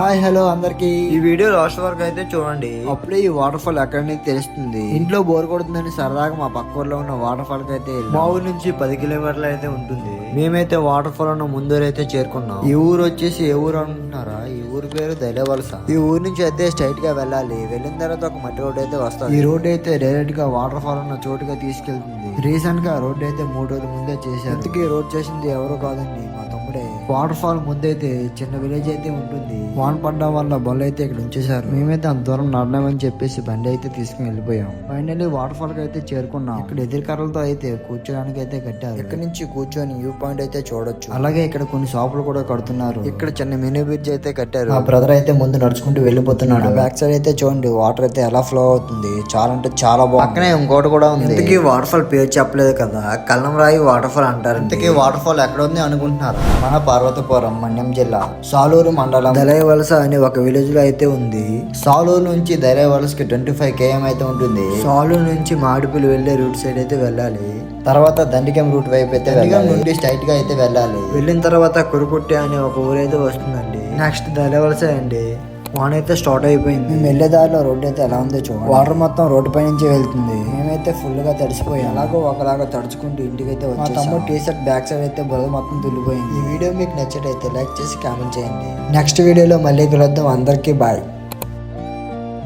Hi hello అందరికి. ఈ video last వరకు అయితే చూడండి. అప్పుడే ఈ వాటర్ ఫాల్ ఎక్కడనే తెలుస్తుంది. ఇంట్లో బోర్ కొడుతుందని సరదాగా మా పక్క ఊర్లో ఉన్న వాటర్ ఫాల్కి అయితే. మా ఊరు నుంచి పది కిలోమీటర్లు అయితే ఉంటుంది. మేమైతే వాటర్ ఫాల్ ఉన్న ముందర అయితే చేరుకున్నాం. ఈ ఊరు వచ్చేసి ఏ ఊరు అంటున్నారా ఈ ఊరు పేరు దైలవలస ఈ ఊరు నుంచి అయితే స్ట్రైట్గా వెళ్ళాలి. వెళ్ళిన తర్వాత ఒక మట్టి రోడ్ అయితే వస్తుంది. ఈ రోడ్ అయితే డైరెక్ట్గా వాటర్ ఫాల్ ఉన్న చోటుగా తీసుకెళ్తుంది. రీసెంట్గా రోడ్ అయితే మూడు రోజుల ముందే చేశారు. ఇంతకీ రోడ్ చేసింది ఎవరు కాదండి. వాటర్ ఫాల్ ముందైతే చిన్న విలేజ్ అయితే ఉంటుంది. వాన్ పడడం వల్ల బళ్ళు అయితే ఇక్కడ ఉంచేశారు. మేమైతే అంత దూరం నడలేమని చెప్పేసి బండి అయితే తీసుకుని వెళ్ళిపోయాం. ఫైనల్లీ వాటర్ ఫాల్కి అయితే చేరుకున్నాం. ఇక్కడ ఎదురు కర్రలతో అయితే కూర్చోడానికి అయితే కట్టారు. ఇక్కడ నుంచి కూర్చొని వ్యూ పాయింట్ అయితే చూడొచ్చు. అలాగే ఇక్కడ కొన్ని షాపులు కూడా కడుతున్నారు. ఇక్కడ చిన్న మినీ బ్రిడ్జ్ అయితే కట్టారు. మా బ్రదర్ అయితే ముందు నడుచుకుంటూ వెళ్ళిపోతున్నాడు. బ్యాక్ సైడ్ అయితే చూడండి వాటర్ అయితే ఎలా ఫ్లో అవుతుంది. చాలా అంటే చాలా బాగుంది. పక్కనే ఇంకోటి కూడా ఉంది. ఇంతకీ వాటర్ ఫాల్ పేరు చెప్పలేదు కదా? కల్లం రాయి వాటర్ ఫాల్ అంటారు. ఇంతకీ వాటర్ ఫాల్ ఎక్కడ ఉంది అనుకుంటున్నారు? మన పార్వతీపురం మన్యం జిల్లా సాలూరు మండలం దలయవలస అనే ఒక విలేజ్లో అయితే ఉంది. సాలూరు నుంచి దలయవలసకి ట్వంటీ ఫైవ్ కేఎం అయితే ఉంటుంది. సాలూరు నుంచి మాడిపల్లి వెళ్ళే రూట్ సైడ్ అయితే వెళ్ళాలి. తర్వాత దండిగం రూట్ వైపు అయితే దండిగం నుండి స్ట్రైట్గా అయితే వెళ్ళాలి. వెళ్ళిన తర్వాత కురుకుట్టి అనే ఒక ఊరైతే వస్తుందండి. నెక్స్ట్ దళవలసే అండి. వాన్ అయితే స్టార్ట్ అయిపోయింది. మేము వెళ్ళే దారిలో రోడ్డు అయితే ఎలా ఉందో చూడండి. వాటర్ మొత్తం రోడ్డు పై నుంచి వెళ్తుంది. మేమైతే ఫుల్గా తడిసిపోయాం ఎలాగో ఒకలాగా తడుచుకుంటూ ఇంటికి అయితే మా తమ్ముడు టీ షర్ట్ బ్యాక్ సైడ్ అయితే బురద మొత్తం తుల్లిపోయింది ఈ వీడియో మీకు నచ్చటైతే లైక్ చేసి కామెంట్ చేయండి. నెక్స్ట్ వీడియోలో మళ్ళీ కలుద్దాం. అందరికీ బాయ్.